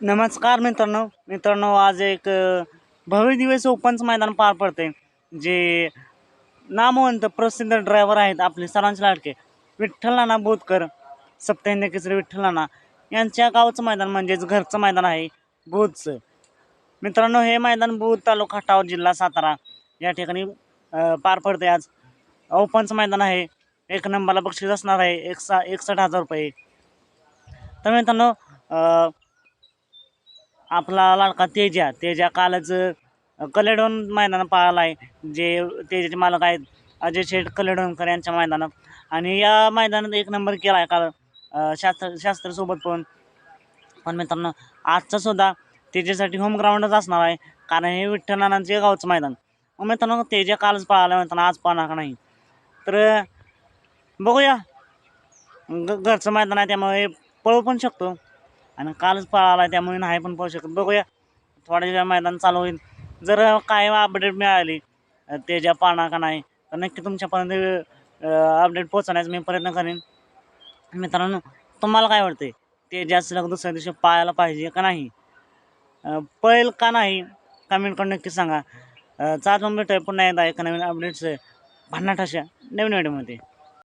नमस्कार मित्रांनो. मित्रांनो आज एक भव्य दिवस ओपनचं मैदान पार पडते जे नामवंत प्रसिद्ध ड्रायव्हर आहेत आपले सरांचे लाडके विठ्ठल नाना बोधकर सप्तहिंद केसरी विठ्ठल नाना यांच्या गावचं मैदान म्हणजेच घरचं मैदान आहे बोधचं. मित्रांनो हे मैदान बोध तालुका टावर जिल्हा सातारा या ठिकाणी पार पडते आज. ओपनचं मैदान आहे. एक नंबरला बक्षीस असणार आहे. एकसा एकसष्ट हजार रुपये. तर मित्रांनो आपला लाडका तेजा. तेजा कालच कलेडोन मैदान पाळला आहे. जे तेजाचे मालक आहेत अजय शेठ कलेडोनकर यांच्या मैदानात. आणि या मैदानात एक नंबर केला आहे काल शास्त्र शास्त्रसोबत पण. पण मित्रांनो आजचा सुद्धा तेजासाठी होम ग्राउंडच असणार आहे. कारण हे विठ्ठलनानांचे गावचं मैदान. मग मित्रांनो तेजा कालच पळाला मित्रांनो. आज पाहणार का नाही. तर बघूया. ग घरचं मैदान आहे त्यामुळे पळू पण शकतो. आणि कालच पळाला आहे त्यामुळे नाही पण पाहू शकत. बघूया. थोड्या वेळा मैदान चालू होईल. जर काय अपडेट मिळाली त्याच्या पाना का नाही तर नक्की तुमच्यापर्यंत अपडेट पोहोचवण्याचा मी प्रयत्न करेन. मित्रांनो तुम्हाला काय वाटते ते जास्त सलग दुसऱ्या दिवशी पाळायला पाहिजे का नाही? पळेल का नाही? कमेंट करून नक्की सांगा. चार नंबर भेटूया पुन्हा एकदा एका नवीन अपडेट्स भन्नाट अशा नवीन व्हिडिओमध्ये